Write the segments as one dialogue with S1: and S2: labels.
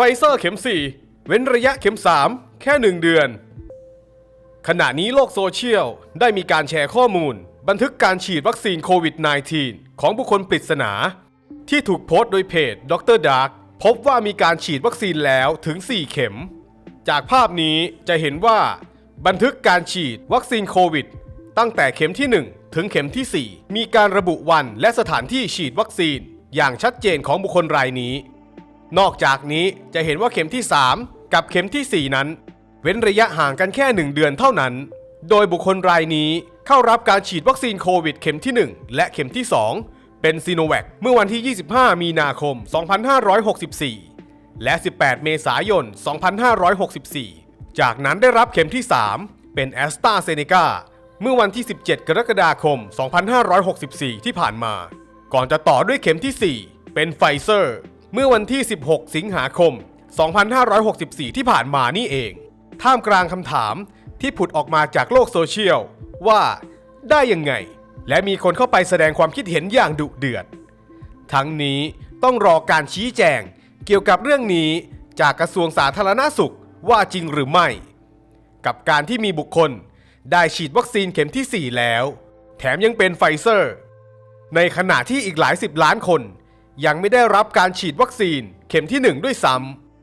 S1: ไฟเซอร์เข็ม 4 เว้นระยะเข็ม 3 แค่ 1 เดือน ขณะนี้โลกโซเชียลได้มีการแชร์ข้อมูล บันทึกการฉีดวัคซีนโควิด -19 ของบุคคลปริศนา ที่ถูกโพสต์โดยเพจดรดาร์กพบว่ามีการฉีดวัคซีนแล้วถึง 4 เข็ม จากภาพนี้จะเห็นว่า บันทึกการฉีดวัคซีนโควิด ตั้งแต่เข็มที่ 1 ถึงเข็มที่ 4 มีการระบุวันและสถานที่ฉีดวัคซีน อย่างชัดเจนของบุคคลรายนี้ นอกจากนี้จะเห็นว่าเข็มที่ 3 กับเข็มทีสี่ 4 นั้น เว้นระยะห่างกันแค่ 1 เดือนเท่านั้น โดยบุคคลรายนี้เข้ารับการฉีดวัคซีนโควิดเข็มที่ 1 และเข็มที่ 2 เป็นซีโนแวคเมื่อวันที่ 25 มีนาคม 2564 และ 18 เมษายน 2564 จากนั้นได้รับเข็มที่ 3 เป็นแอสตราเซเนกาเมื่อวันที่ 17 กรกฎาคม 2564 ที่ผ่านมา ก่อนจะต่อด้วยเข็มที่ 4 เป็นไฟเซอร์ เมื่อวันที่ 16 สิงหาคม 2564 ที่ผ่านมานี่เอง ท่ามกลางคำถามที่ผุดออกมาจากโลกโซเชียล ว่าได้ยังไง และมีคนเข้าไปแสดงความคิดเห็นอย่างดุเดือด ทั้งนี้ต้องรอการชี้แจงเกี่ยวกับเรื่องนี้จากกระทรวงสาธารณาสุขว่าจริงหรือไม่ กับการที่มีบุคคลได้ฉีดวัคซีนเข็มที่ 4 แล้ว แถมยังเป็นไฟเซอร์ ในขณะที่อีกหลายสิบล้านคน ยังไม่ได้รับการฉีดวัคซีนเข็มที่ 1 ด้วยซ้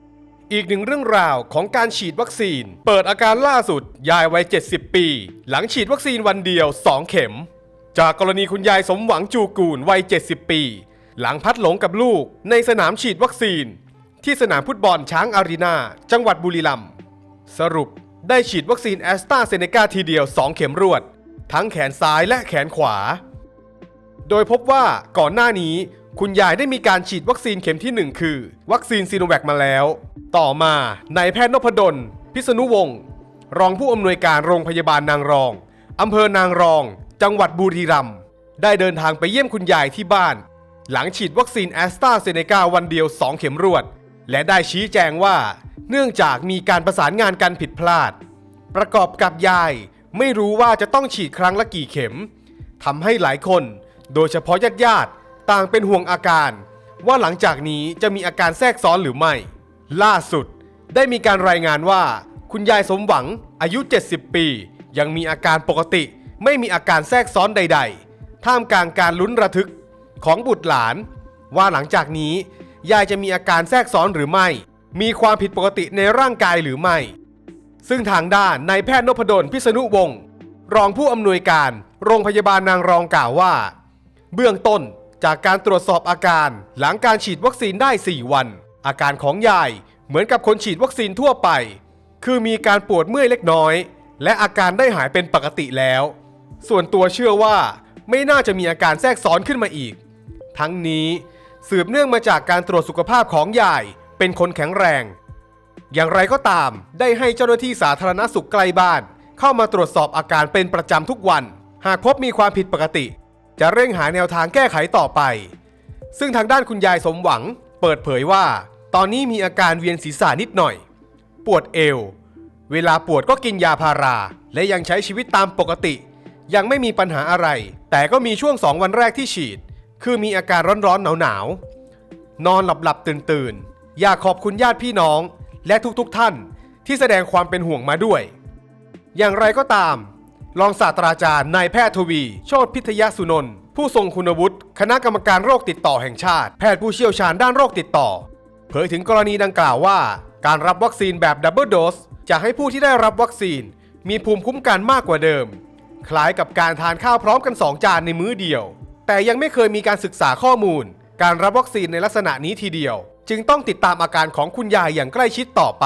S1: ำอีกหนึ่งเรื่องราวของการฉีดวัคซีน เปิดอาการล่าสุดยายวัย 70 ปี หลังฉีดวัคซีนวันเดียว 2 เข็ม จากกรณีคุณยายสมหวังจูกูลวัย 70 ปี หลังพัดหลงกับลูกในสนามฉีดวัคซีน ที่สนามฟุตบอลช้างอารีนา จังหวัดบุรีรัมย์สรุปได้ฉีดวัคซีนแอสตราเซเนกาทีเดียว 2 เข็มรวด ทั้งแขนซ้ายและแขนขวา โดยพบว่าก่อนหน้านี้คุณยายได้มีการฉีดวัคซีนเข็มที่ 1 คือ วัคซีนซีโนแวคมาแล้ว ต่อมานายแพทย์นพดล พิษณุวงศ์รองผู้อำนวยการโรงพยาบาลนางรองอำเภอนางรอง จังหวัดบุรีรัมย์ได้เดินทางไปเยี่ยมคุณยายที่บ้าน หลังฉีดวัคซีนแอสตราเซเนกาวันเดียว 2 เข็มรวด และได้ชี้แจงว่า เนื่องจากมีการประสานงานกันผิดพลาด ประกอบกับยาย ไม่รู้ว่าจะต้องฉีดครั้งละกี่เข็มทำให้หลายคน โดยเฉพาะญาติญาติๆต่างเป็นห่วงอาการ ว่าหลังจากนี้จะมีอาการแทรกซ้อนหรือไม่ ล่าสุดได้มีการรายงานว่า คุณยายสมหวังอายุ 70 ปี ยังมีอาการปกติ ไม่มีอาการแทรกซ้อนใด ๆ ท่ามกลางการลุ้นระทึกของบุตรหลาน ว่าหลังจากนี้ ยายจะมีอาการแทรกซ้อนหรือไม่ มีความผิดปกติในร่างกายหรือไม่ ซึ่งทางด้านนายแพทย์นพดลพิษณุวงศ์รองผู้อำนวยการ โรงพยาบาลนางรองกล่าวว่า เบื้องต้นจากการตรวจสอบอาการหลังการฉีดวัคซีนได้ 4 วัน อาการของยายเหมือนกับคนฉีดวัคซีนทั่วไป คือมีการปวดเมื่อยเล็กน้อย และอาการได้หายเป็นปกติแล้ว ส่วนตัวเชื่อว่าไม่น่าจะมีอาการแทรกซ้อนขึ้นมาอีก ทั้งนี้สืบเนื่องมาจากการตรวจสุขภาพของยายเป็นคนแข็งแรง อย่างไรก็ตามได้ให้เจ้าหน้าที่สาธารณสุขใกล้บ้าน เข้ามาตรวจสอบอาการเป็นประจำทุกวัน หากพบมีความผิดปกติ จะเร่งหาแนวทางแก้ไขต่อไป ซึ่งทางด้านคุณยายสมหวัง เปิดเผยว่า ตอนนี้มีอาการเวียนศีรษะนิดหน่อย ปวดเอว เวลาปวดก็กินยาพารา และยังใช้ชีวิตตามปกติ ยังไม่มีปัญหาอะไร แต่ก็มีช่วงสองวันแรกที่ฉีด คือมีอาการร้อนๆหนาวๆนอนหลับหลับตื่นๆอยากขอบคุณญาติพี่น้อง และทุกๆท่านที่แสดงความเป็นห่วงมาด้วย อย่างไรก็ตาม รองศาสตราจารย์นายแพทย์ทวี โชติพิทยสุนนท์ผู้ทรงคุณวุฒิคณะกรรมการโรคติดต่อแห่งชาติ แพทย์ผู้เชี่ยวชาญด้านโรคติดต่อ เผยถึงกรณีดังกล่าวว่า การรับวัคซีนแบบดับเบิลโดสจะให้ผู้ที่ได้รับวัคซีน มีภูมิคุ้มกันมากกว่าเดิม คล้ายกับการทานข้าวพร้อมกัน 2 จานในมื้อเดียว แต่ยังไม่เคยมีการศึกษาข้อมูล การรับวัคซีนในลักษณะนี้ทีเดียว จึงต้องติดตามอาการของคุณยายอย่างใกล้ชิดต่อไป